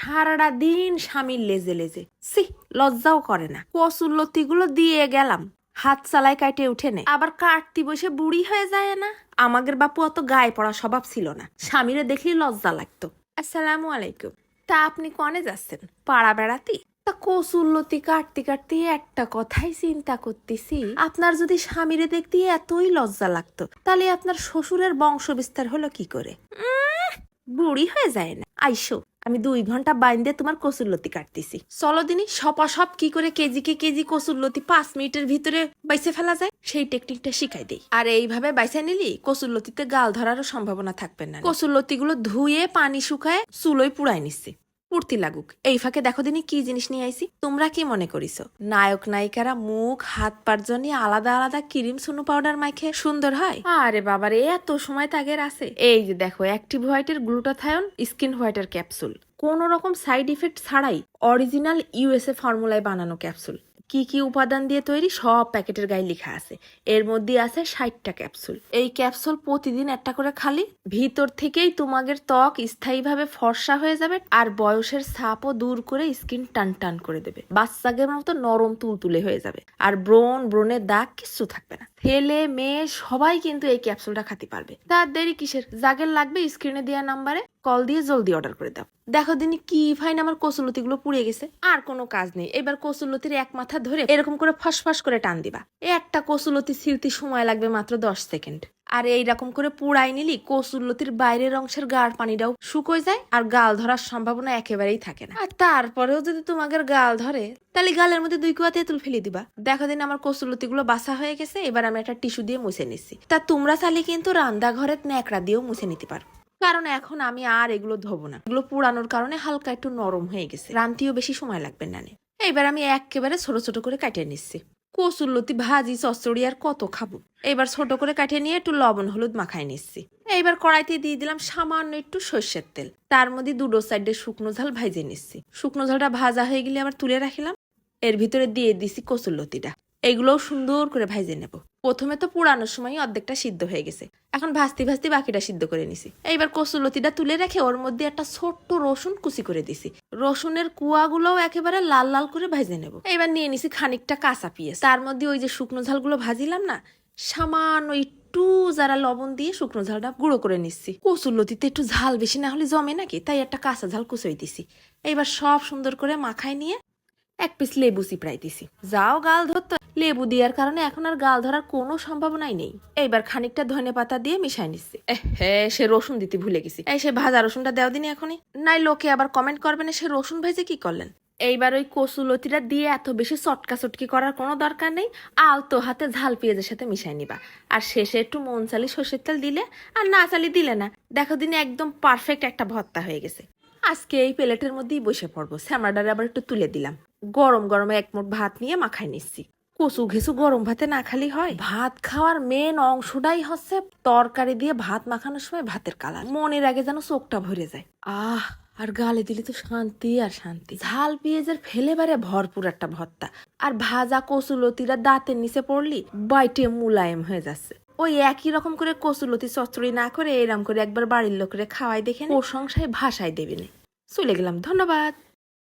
সারাটা দিন স্বামীর লেজে লেজে। সি লজ্জাও করে না। কসুর লতিগুলো দিয়ে গেলাম। হাত চালায় কাটে উঠে নেয় আবার কাটতি বসে বুড়ি হয়ে যায় না? আমাদের বাপু অত গায়ে পড়া স্বভাব ছিল না। স্বামীরে দেখলেই লজ্জা লাগতো। আসসালামু আলাইকুম। তা আপনি কনে যাচ্ছেন? পাড়া বেড়াতে? তা কসুল্লতি কাটতে কাটতে একটা কথাই চিন্তা করতেছি। আপনার যদি স্বামীরে দেখতে এতই লজ্জা লাগতো, তাহলে আপনার শ্বশুরের বংশ বিস্তার হলো কি করে? বুড়ি হয়ে যায় না। আইসো। আমি দুই ঘণ্টা বাইন্দে তোমার কসুল্লতি কাটতেছি। চলো দিনই সপাসপ কি করে কেজি কে কেজি কসুরলতি পাঁচ মিনিটের ভিতরে বাইসে ফেলা যায় সেই টেকনিকটা শিখাই দেই। আর এইভাবে বাইসে নিলি কসুল্লতিতে গাল ধরারও সম্ভাবনা থাকবে না। কসুল্লতি গুলো ধুয়ে পানি শুকায় চুলোয় পুড়াই নিচ্ছে। পূর্তি লাগুক। এই ফাঁকে দেখো দিনই কি জিনিস নিয়ে আইসি তোমরা কি মনে করিস নায়ক নায়িকারা মুখ, হাত, পার জন্য আলাদা আলাদা ক্রিম সুনু পাউডার মাইখে সুন্দর হয়? আরে বাবারে এত সময় তাগের আছে। এই যে দেখো অ্যাক্টিভ হোয়াইটের গ্লুটাথায়ন স্কিন হোয়াইটের ক্যাপসুল কোন রকম সাইড ইফেক্ট ছাড়াই অরিজিনাল ইউএসএ ফর্মুলায় বানানো ক্যাপসুল কি কি উপাদান দিয়ে তৈরি? সব প্যাকেটের গায়ে লেখা আছে। এর মধ্যে আছে ষাটটা ক্যাপসুল। এই ক্যাপসুল প্রতিদিন একটা করে খালি। ভিতর থেকেই তোমাদের ত্বক স্থায়ীভাবে ফর্সা হয়ে যাবে আর বয়সের ছাপও দূর করে স্কিন টান টান করে দেবে। বাচ্চাদের মতো নরম তুলতুলে হয়ে যাবে। আর ব্রণ, ব্রণের দাগ কিচ্ছু থাকবে না। ছেলে, মেয়ে, সবাই কিন্তু এই ক্যাপসুলটা খাতে পারবে। তার দেরি কিসের? জাগের লাগবে স্ক্রিনে দেওয়া নাম্বারে কল দিয়ে জলদি অর্ডার করে দাও। দেখো দিনই কি ফাইন আমার কসুলতি গুলো পুড়ে গেছে। আর কোনো কাজ নেই। এবার কসুলতির এক মাথা ধরে এরকম করে ফসফস করে টান দিবা। একটা কসুলতি স্মৃতি সময় লাগবে মাত্র দশ সেকেন্ড আর এইরকম করে পুড়াই নিলি কসুল্লতির বাইরের অংশের গাঢ় পানিটাও শুকোয় যায় আর গাল ধরার সম্ভাবনা একেবারেই থাকে না। আর তারপরেও যদি তোমাদের গাল ধরে, তাহলে গালের মধ্যে দুই কুয়া তেঁতুল ফেলে দিবা। দেখো দিন আমার কসুলতি গুলো বাসা হয়ে গেছে, এবার আমি একটা টিস্যু দিয়ে মুছে নিচ্ছি। তা তোমরা চাইলে কিন্তু রান্নাঘরের ন্যাকড়া দিয়েও মুছে নিতে পারো। কারণ এখন আমি আর এগুলো ধোবো না। এগুলো পুরানোর কারণে হালকা একটু নরম হয়ে গেছে। রান্তিও বেশি সময় লাগবে না। এইবার আমি একেবারে ছোট ছোট করে কাটিয়ে নিচ্ছি। কসুল্লতি ভাজি, চচড়ি আর কত খাব? এবার ছোট করে কাটিয়ে নিয়ে একটু লবণ, হলুদ মাখাই নিচ্ছি। এইবার কড়াইতে দিয়ে দিলাম সামান্য একটু সর্ষের তেল। তার মধ্যে দুটো সাইডে শুকনো ঝাল ভাইজে নিচ্ছি। শুকনো ঝালটা ভাজা হয়ে গেলে আবার তুলে রাখিলাম। এর ভিতরে দিয়ে দিছি কসুল্লতিটা এগুলোও সুন্দর করে ভাইজে নেব। প্রথমে তো পুরানোর সময় অর্ধেকটা সিদ্ধ হয়ে গেছে। এখন ভাজতে ভাজতে বাকিটা সিদ্ধ করে নিছি। এইবার কসুলতিটা তুলে রেখে ওর মধ্যে একটা ছোট্ট রসুন কুচি করে দিছি। রসুনের কুয়াগুলোও একেবারে লাল লাল করে ভাজে নেব। এবার নিয়ে নিছি খানিকটা কাঁচা পিঁয়াজ। তার মধ্যে ওই যে শুকনো ঝালগুলো ভাজিলাম না, সামান্য একটু যারা লবণ দিয়ে শুকনো ঝালটা গুঁড়ো করে নিচ্ছি। কসুলতিতে একটু ঝাল বেশি না হলে জমে নাকি, তাই একটা কাঁচা ঝাল কুচোই দিছি। এইবার সব সুন্দর করে মাখায় নিয়ে এক পিস লেবু চিপড়াই দিছি। যাও গাল ধরতো। লেবু দেওয়ার কারণে এখন আর গাল ধরার কোনো সম্ভাবনাই নেই। এইবার খানিকটা ধনে পাতা দিয়ে মিশাই নিচ্ছি হ্যাঁ সে রসুন দিতে ভুলে গেছি। এই সে ভাজা রসুনটা দেও দিনি এখনই। নাই লোকে আবার কমেন্ট করবে না সে রসুন ভেজে কি করলেন। এইবার ওই কসুলতিটা দিয়ে এত বেশি চটকা চটকি করার কোনো দরকার নেই। আলতো হাতে ঝাল পেঁয়াজের সাথে মিশাই নিবা। আর শেষে একটু মন চালি সর্ষের তেল দিলে, আর না চালি দিলে না। দেখো দিনে একদম পারফেক্ট একটা ভর্তা হয়ে গেছে। আজকে এই প্লেটের মধ্যেই বসে পড়ব। স্যামরাডারে আবার একটু তুলে দিলাম। গরম গরমে এক মুঠ ভাত নিয়ে মাখাই নিচ্ছি। কচু ঘেসু গরম ভাতে না খালি হয়। ভাত খাওয়ার মেন অংশটাই হচ্ছে তরকারি দিয়ে ভাত মাখানোর সময় ভাতের কালার মনের আগে যেন চোখটা ভরে যায়। আহ, আর গালে দিলে তো শান্তি আর শান্তি। ঝাল পেঁয়াজের ফেলে বারে ভরপুর একটা ভর্তা। আর ভাজা কচুলতিরা দাঁতের নিচে পড়লি বাইটে মুলায়েম হয়ে যাচ্ছে। ওই একই রকম করে কচুলতি চচ্চড়ি না করে এরম করে একবার বাড়ির লোকের খাওয়াই দেখে প্রশংসায় ভাষায় দেবে না। চলে গেলাম, ধন্যবাদ।